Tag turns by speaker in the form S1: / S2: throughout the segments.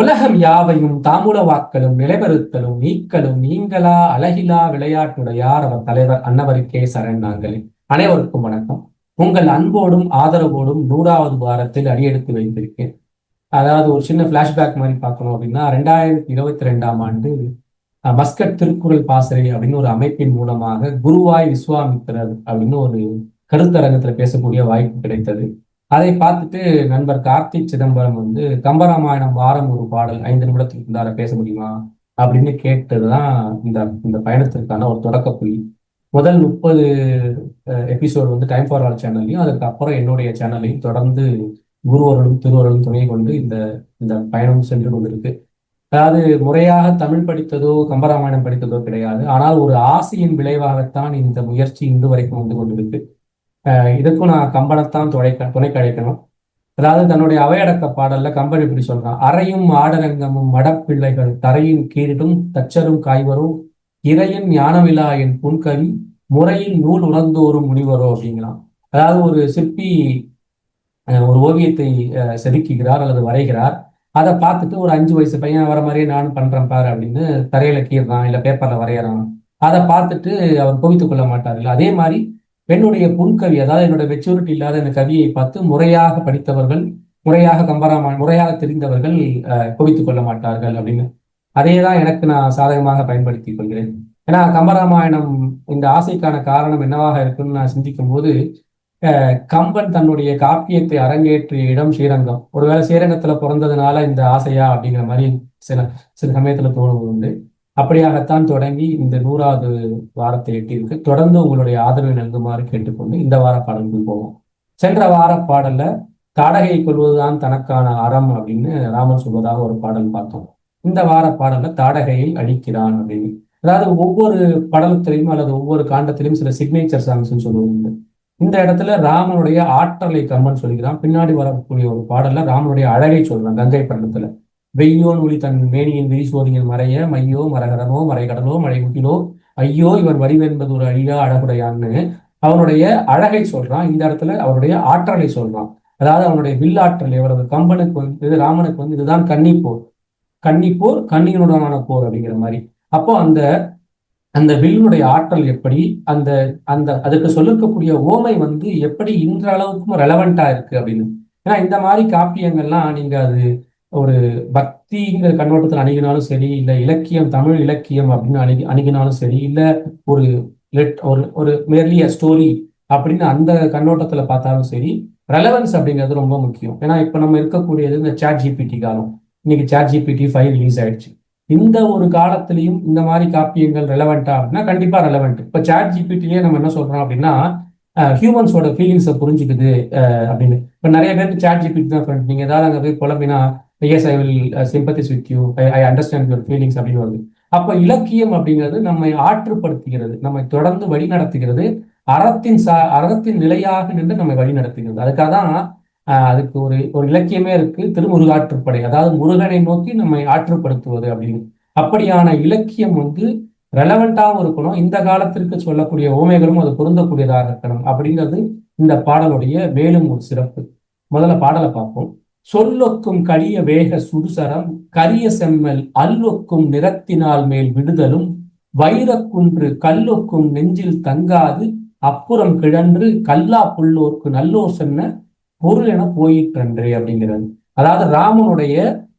S1: உலகம் யாவையும் தாமுல வாக்களும் நிலைபெறுத்தலும் நீக்கலும் நீங்களா அழகிலா விளையாட்டுடையார் அவர் தலைவர் அன்னவருக்கே சரண் நாங்களே. அனைவருக்கும் வணக்கம். உங்கள் அன்போடும் ஆதரவோடும் நூறாவது வாரத்தில் அடியெடுத்து வைத்திருக்கேன். அதாவது ஒரு சின்ன பிளாஷ்பேக் மாதிரி பார்க்கணும் அப்படின்னா ரெண்டாயிரத்தி இருபத்தி ரெண்டாம் ஆண்டு மஸ்கட் திருக்குறள் பாசறை அப்படின்னு ஒரு அமைப்பின் மூலமாக குருவாய் விஸ்வாமித்திரர் அப்படின்னு ஒரு கருத்தரங்கத்துல பேசக்கூடிய வாய்ப்பு கிடைத்தது. அதை பார்த்துட்டு நண்பர் கார்த்திக் சிதம்பரம் வந்து கம்பராமாயணம் வாரம் ஒரு பாடல் ஐந்து நிமிடத்துக்கு இருந்தார பேச முடியுமா? அப்படின்னு கேட்டதுதான் இந்த இந்த பயணத்திற்கான ஒரு தொடக்க புள்ளி. முதல் முப்பது எபிசோடு வந்து டைம் ஃபார் ஆல் சேனல்லையும் அதுக்கப்புறம் என்னுடைய சேனல்லையும் தொடர்ந்து குருவர்களும் திருவர்களும் துணை கொண்டு இந்த இந்த பயணம் சென்று கொண்டிருக்கு. அதாவது முறையாக தமிழ் படித்ததோ கம்பராமாயணம் படித்ததோ கிடையாது. ஆனால் ஒரு ஆசையின் விளைவாகத்தான் இந்த முயற்சி இன்று வரைக்கும் வந்து கொண்டிருக்கு. இதுக்கும் நான் கம்பனைத்தான் துணைக்க துணை கழிக்கணும் அதாவது தன்னுடைய அவையடக்க பாடல்ல கம்பன் இப்படி சொல்றான். அறையும் ஆடரங்கமும் மடப்பிள்ளைகள் தரையின் கீழிடும் தச்சரும் காய்வரும் இறையின் ஞானவிழா என் புன்கவி முறையில் நூல் உணர்ந்தோறும் முனிவரோ அப்படிங்கலாம் அதாவது ஒரு சிற்பி ஒரு ஓவியத்தை அஹ், செதுக்குகிறார் அல்லது வரைகிறார். அதை பார்த்துட்டு ஒரு அஞ்சு வயசு பையன் வர மாதிரியே நானும் பண்றேன் பாரு அப்படின்னு தரையில கீறான் இல்ல பேப்பர்ல வரைகிறான் அதை பார்த்துட்டு அவர் குவித்துக் கொள்ள மாட்டார் இல்லை. அதே மாதிரி என்னுடைய புன்கவி அதாவது என்னோட மெச்சூரிட்டி இல்லாத இந்த கவியை பார்த்து முறையாக படித்தவர்கள் முறையாக கம்பராமா முறையாக தெரிந்தவர்கள் அஹ், குவித்துக் கொள்ள மாட்டார்கள் அப்படின்னு. அதே தான் எனக்கு நான் சாதகமாக பயன்படுத்திக் கொள்கிறேன். ஏன்னா கம்பராமாயணம் இந்த ஆசைக்கான காரணம் என்னவாக இருக்குன்னு நான் சிந்திக்கும் போது கம்பன் தன்னுடைய காப்பியத்தை அரங்கேற்றிய இடம் ஸ்ரீரங்கம். ஒருவேளை ஸ்ரீரங்கத்துல பிறந்ததுனால இந்த ஆசையா அப்படிங்கிற மாதிரி சில சில சமயத்துல தோணுவது உண்டு. அப்படியாகத்தான் தொடங்கி இந்த நூறாவது வாரத்தை எட்டியிருக்கு. தொடர்ந்து உங்களுடைய ஆதரவை நல்குமாறு கேட்டுக்கொண்டு இந்த வார பாடலுக்கு போவோம். சென்ற வார பாடல்ல தாடகையை கொள்வதுதான் தனக்கான அறம் அப்படின்னு ராமன் சொல்வதாக ஒரு பாடல் பார்த்தோம். இந்த வார பாடல்ல தாடகையை அழிக்கிறான் அப்படின்னு. அதாவது ஒவ்வொரு படலத்திலையும் அல்லது ஒவ்வொரு காண்டத்திலையும் சில சிக்னேச்சர் சாங்ஸ்னு சொல்லுவது உண்டு இந்த இடத்துல ராமனுடைய ஆற்றலை கம்மன் சொல்கிறான். பின்னாடி வரக்கூடிய ஒரு பாடல்ல ராமனுடைய அழகை சொல்றான் கங்கை படலத்துல வெய்யோன் ஒளி தன் மேனியின் விரிசோதியின் மறைய மையோ மரகரமோ மறைகடலோ மழைமுகிலோ ஐயோ இவர் வடிவென்பது ஒரு அழியா அழகுடையான்னு அவனுடைய அழகை சொல்றான். இந்த இடத்துல அவருடைய ஆற்றலை சொல்றான். அதாவது அவனுடைய வில்லாற்றல் எவ்வளவு கம்பனுக்கு வந்து இது ராமனுக்கு வந்து இதுதான் கன்னிப்போர். கன்னிப்போர் கன்னியனுடனான போர் அப்படிங்கிற மாதிரி. அப்போ அந்த அந்த வில்லுடைய ஆற்றல் எப்படி அந்த அந்த அதுக்கு சொல்லிருக்கக்கூடிய ஓமை வந்து எப்படி இன்றளவுக்கும் ரெலவெண்டா இருக்கு அப்படின்னு. ஏன்னா இந்த மாதிரி காப்பியங்கள்லாம் நீங்க அது ஒரு பக்திங்கிற கண்ணோட்டத்தில் அணுகினாலும் சரி இல்லை இலக்கியம் தமிழ் இலக்கியம் அப்படின்னு அணுகி அணுகினாலும் சரி இல்லை ஒரு லெட் ஒரு ஒரு மேர்லி ஸ்டோரி அப்படின்னு அந்த கண்ணோட்டத்தில் பார்த்தாலும் சரி ரெலவன்ஸ் அப்படிங்கிறது ரொம்ப முக்கியம். ஏன்னா இப்போ நம்ம இருக்கக்கூடியது இந்த சாட் ஜிபிடி காலம். இன்னைக்கு சாட் ஜிபிடி ஃபைவ் ரிலீஸ் ஆயிடுச்சு. இந்த ஒரு காலத்திலையும் இந்த மாதிரி காப்பியங்கள் ரெலவெண்டா அப்படின்னா கண்டிப்பா ரெலவெண்ட் இப்போ சாட் ஜிபிடிலேயே நம்ம என்ன சொல்றோம் அப்படின்னா ஹியூமன்ஸோட ஃபீலிங்ஸை புரிஞ்சுக்குது அப்படின்னு. இப்போ நிறைய பேருக்கு சாட் ஜிபிடி தான் ஃப்ரெண்ட் நீங்கள் ஏதாவது அங்கே போய் குழம்பினா yes I will sympathise with you I understand your feelings அப்படின்னு வருது அப்ப இலக்கியம் அப்படிங்கிறது நம்மை ஆற்றுப்படுத்துகிறது நம்மை தொடர்ந்து வழி நடத்துகிறது அறத்தின் சா அறத்தின் நிலையாக நின்று நம்மை வழி நடத்துகிறது அதுக்காக தான் அதுக்கு ஒரு ஒரு இலக்கியமே இருக்கு திருமுருகாற்றுப்படை. அதாவது முருகனை நோக்கி நம்மை ஆற்றுப்படுத்துவது அப்படின்னு. அப்படியான இலக்கியம் வந்து ரெலவெண்டாகவும் இருக்கணும். இந்த காலத்திற்கு சொல்லக்கூடிய ஓமைகளும் அது பொருந்தக்கூடியதாக இருக்கணும் அப்படிங்கிறது இந்த பாடலுடைய மேலும் ஒரு சிறப்பு. முதல்ல பாடலை பார்ப்போம். சொல்லொக்கும் கடிய வேக சுடுசரம் கரிய செம்மல் அல்லொக்கும் நிறத்தினால் மேல் விடுதலும் வைரக்குன்று கல்லொக்கும் நெஞ்சில் தங்காது அப்புறம் கிழன்று கல்லா புல்லோர்க்கு நல்லோர் சென்ன பொருள் என போயிற்றன்றே அப்படிங்கிறது. அதாவது ராமனுடைய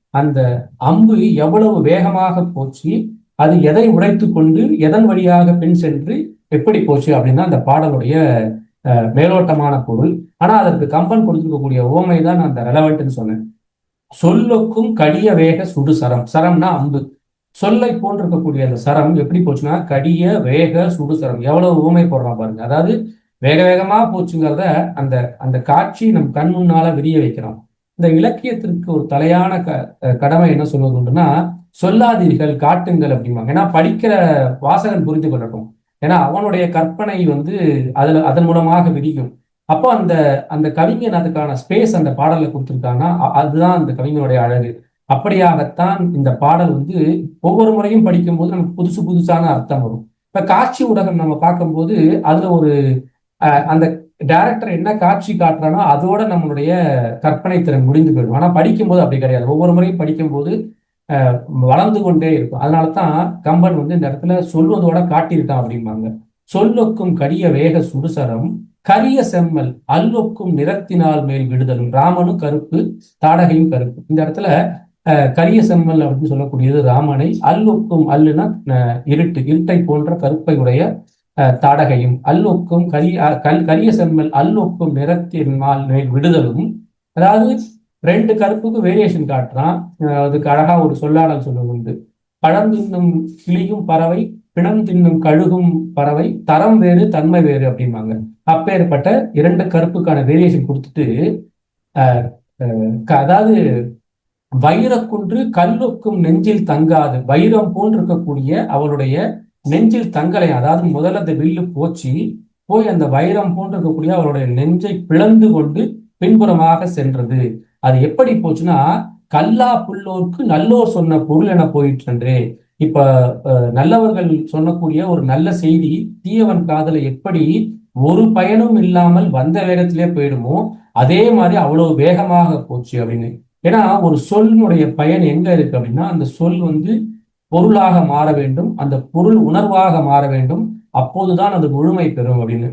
S1: அந்த அம்பு எவ்வளவு வேகமாக போச்சு அது எதை உடைத்து கொண்டு எதன் வழியாக பின் சென்று எப்படி போச்சு அப்படின்னா அந்த பாடலுடைய மேலோட்டமான பொருள். ஆனா அதற்கு கம்பன் கொடுத்துருக்கக்கூடிய ஓமை தான் அந்த ரெலவெண்ட்னு சொன்னேன். சொல்லுக்கும் கடிய வேக சுடு சரம். சரம்னா அம்பு. சொல்லை போன்றிருக்கக்கூடிய அந்த சரம் எப்படி போச்சுன்னா கடிய வேக சுடு சரம். எவ்வளவு ஊமை போடுறான் பாருங்க. அதாவது வேக வேகமா போச்சுங்கிறத அந்த அந்த காட்சி நம் கண் முன்னால விரிய வைக்கிறோம் இந்த இலக்கியத்திற்கு ஒரு தலையான க கடமை என்ன சொல்வது உண்டுன்னா சொல்லாதீர்கள் காட்டுங்கள் அப்படிம்பாங்க. ஏன்னா படிக்கிற வாசகன் புரிந்து கொள்ளட்டும். ஏன்னா அவனுடைய கற்பனை வந்து அதுல அதன் மூலமாக விரியும். அப்போ அந்த அந்த கவிஞன் அதுக்கான ஸ்பேஸ் அந்த பாடல்ல கொடுத்துருக்காங்கன்னா அதுதான் அந்த கவிஞனுடைய அழகு. அப்படியாகத்தான் இந்த பாடல் வந்து ஒவ்வொரு முறையும் படிக்கும்போது நமக்கு புதுசு புதுசான அர்த்தம் வரும். இப்ப காட்சி ஊடகம் நம்ம பார்க்கும்போது அதுல ஒரு அந்த டைரக்டர் என்ன காட்சி காட்டுறானோ அதோட நம்மளுடைய கற்பனை திறன் முடிந்து போயிடும். ஆனா படிக்கும்போது அப்படி கிடையாது. ஒவ்வொரு முறையும் படிக்கும்போது வளர்ந்து கொண்டே இருக்கும். அதனால தான் கம்பன் வந்து இந்த இடத்துல சொல்வதோட காட்டியிருக்கான் அப்படிம்பாங்க. சொல்லொக்கும் கரிய வேக சுடுசரம் கரிய செம்மல் அல்லொக்கும் நிறத்தினால் மேல் விடுதலும். ராமனும் கருப்பு தாடகையும் கருப்பு. இந்த இடத்துல கரிய செம்மல் அப்படின்னு சொல்லக்கூடியது ராமனை. அல்லொக்கும் அல்லுனா அஹ், இருட்டு இருட்டை போன்ற கருப்பை உடைய அஹ், தாடகையும். அல்லொக்கும் கரிய அஹ், கல் கரிய செம்மல் அல்லொக்கும் நிறத்தினால் மேல் விடுதலும். அதாவது ரெண்டு கருப்புக்கு வேரியேஷன் காட்டுறான். அஹ், அதுக்கு அழகா ஒரு சொல்லாடல் சொல்லுவது உண்டு பழம் தின்னும் கிளியும் பறவை பிணம் தின்னும் கழுகும் பறவை தரம் வேறு தன்மை வேறு அப்படிம்பாங்க. அப்பேற்பட்ட இரண்டு கருப்புக்கான வேரியேஷன் கொடுத்துட்டு அஹ், அதாவது வைரக்குன்று கல்லுக்கும் நெஞ்சில் தங்காது. வைரம் போன்று இருக்கக்கூடிய அவளுடைய நெஞ்சில் தங்கலை அதாவது முதல்ல அந்த வில்லு போச்சு போய் அந்த வைரம் போன்று இருக்கக்கூடிய அவளுடைய நெஞ்சை பிளந்து கொண்டு பின்புறமாக சென்றது. அது எப்படி போச்சுன்னா கல்லா புல்லோர்க்கு நல்லோர் சொன்ன பொருள் என போயிற்றன்றே. இப்ப நல்லவர்கள் சொல்லக்கூடிய ஒரு நல்ல செய்தி தீயவன் காதல எப்படி ஒரு பயனும் இல்லாமல் வந்த வேகத்திலே போயிடுமோ அதே மாதிரி அவ்வளவு வேகமாக போச்சு அப்படின்னு. ஏன்னா ஒரு சொல்லினுடைய பயன் எங்க இருக்கு அப்படின்னா அந்த சொல் வந்து பொருளாக மாற வேண்டும் அந்த பொருள் உணர்வாக மாற வேண்டும் அப்போதுதான் அது முழுமை பெறும் அப்படின்னு.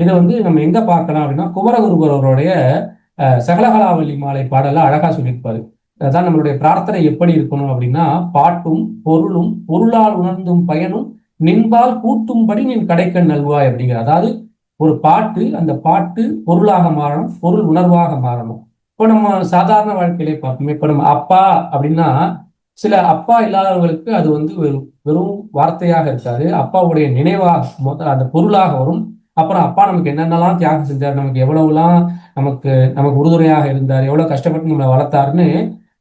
S1: இதை வந்து நம்ம எங்க பார்க்கலாம் அப்படின்னா குமரகுருபரவருடைய சகலகலாவல்லி மாலை பாடல அழகா சொல்லியிருப்பாரு. அதான் நம்மளுடைய பிரார்த்தனை எப்படி இருக்கணும் அப்படின்னா பாட்டும் பொருளும் பொருளால் உணர்ந்தும் பயனும் நின்பால் கூட்டும்படி நின் கடைக்கண் நல்வாய் அப்படிங்கிற அதாவது ஒரு பாட்டு அந்த பாட்டு பொருளாக மாறணும் பொருள் உணர்வாக மாறணும். இப்போ நம்ம சாதாரண வாழ்க்கையிலே பார்ப்போம் இப்போ நம்ம அப்பா அப்படின்னா சில அப்பா இல்லாதவர்களுக்கு அது வந்து வெறும் வெறும் வார்த்தையாக இருக்காது. அப்பாவுடைய நினைவாக மொத அந்த பொருளாக வரும். அப்புறம் அப்பா நமக்கு என்னென்னலாம் தியாகம் செஞ்சார் நமக்கு எவ்வளவுலாம் நமக்கு நமக்கு உறுதுணையாக இருந்தார். எவ்வளவு கஷ்டப்பட்டு நம்மளை வளர்த்தாருன்னு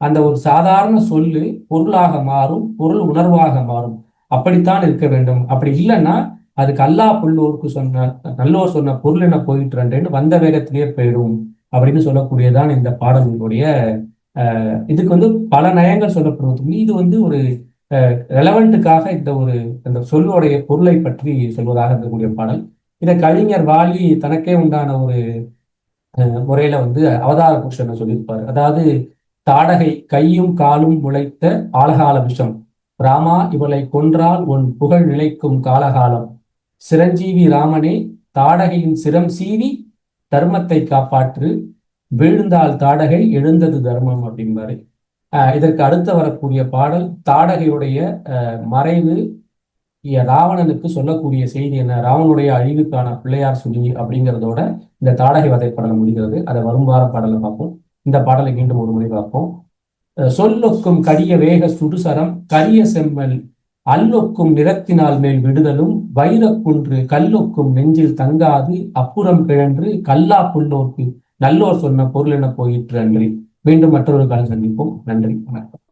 S1: அந்த ஒரு சாதாரண சொல்லு பொருளாக மாறும் பொருள் உணர்வாக மாறும். அப்படித்தான் இருக்க வேண்டும். அப்படி இல்லைன்னா அதுக்கு அல்லா புல்லோருக்கு சொன்ன நல்லோர் சொன்ன பொருள் என்ன போயிட்டு வந்த வேகத்திலேயே போயிடும் அப்படின்னு சொல்லக்கூடியதான் இந்த பாடலினுடைய அஹ், இதுக்கு வந்து பல நயங்கள் சொல்லப்படுவதற்கு இது வந்து ஒரு ரெலவெண்ட்டுக்காக இந்த ஒரு அந்த சொல்லுடைய பொருளை பற்றி சொல்வதாக இருக்கக்கூடிய பாடல். இதை கவிஞர் வாலி தனக்கே உண்டான ஒரு முறையில வந்து அவதார புருஷனை சொல்லியிருப்பாரு. அதாவது தாடகை கையும் காலும் முளைத்த ஆலகால விஷம் ராமா இவளை கொன்றால் உன் புகழ் நிலைக்கும் காலகாலம். சிரஞ்சீவி ராமனே தாடகையின் சிரம் சீவி தர்மத்தை காப்பாற்று. வீழ்ந்தால் தாடகை எழுந்தது தர்மம் அப்படிம்பாரு. ஆஹ் இதற்கு அடுத்து வரக்கூடிய பாடல் தாடகையுடைய மறைவு ராவணனுக்கு சொல்லக்கூடிய செய்தி என்ன? ராவனுடைய அழிவுக்கான பிள்ளையார் சொல்லி அப்படிங்கிறதோட இந்த தாடகை வதை பாடல் முடிகிறது. அதை வரும் வார பாடலை பார்ப்போம். இந்த பாடலை மீண்டும் ஒரு முறை பார்ப்போம். சொல்லொக்கும் கரிய வேக சுடுசரம் கரிய செம்மல் அல்லொக்கும் நிறத்தினால் மேல் விடுதலும் வைரக்குன்று கல்லொக்கும் நெஞ்சில் தங்காது அப்புறம் கிழன்று கல்லா புல்லோர்க்கு நல்லோர் சொன்ன பொருள் என போயிற்று அன்றி. மீண்டும் மற்றொரு காலம் சந்திப்போம். நன்றி வணக்கம்.